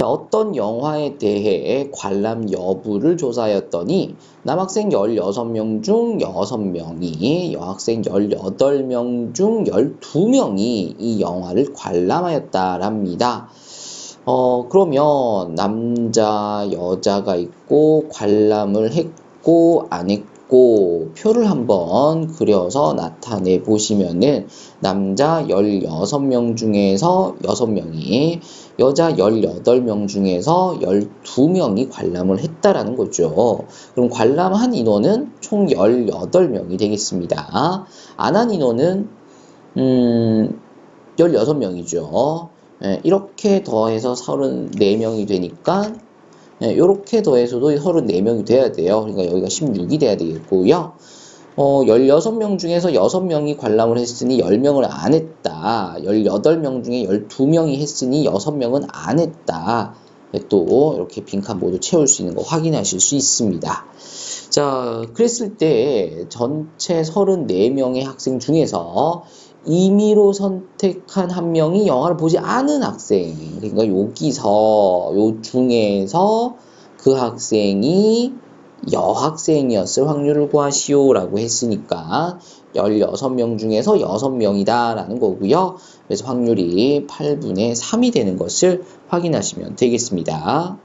자, 어떤 영화에 대해 관람 여부를 조사하였더니 남학생 16명 중 6명이 여학생 18명 중 12명이 이 영화를 관람하였다랍니다. 어, 그러면 남자, 여자가 있고 관람을 했고 안 했고 표를 한번 그려서 나타내 보시면은 남자 16명 중에서 6명이 여자 18명 중에서 12명이 관람을 했다라는 거죠. 그럼 관람한 인원은 총 18명이 되겠습니다. 안 한 인원은 음 16명이죠. 예, 이렇게 더해서 34명이 되니까 이렇게 더해서도 34명이 돼야 돼요. 그러니까 여기가 16이 돼야 되겠고요. 어, 16명 중에서 6명이 관람을 했으니 10명을 안 했다. 18명 중에 12명이 했으니 6명은 안 했다. 또 이렇게 빈칸 모두 채울 수 있는 거 확인하실 수 있습니다. 자, 그랬을 때 전체 34명의 학생 중에서 임의로 선택한 한 명이 영화를 보지 않은 학생. 그러니까 여기서 요 중에서 그 학생이 여학생이었을 확률을 구하시오 라고 했으니까 16명 중에서 6명이다 라는 거고요. 그래서 확률이 8분의 3이 되는 것을 확인하시면 되겠습니다.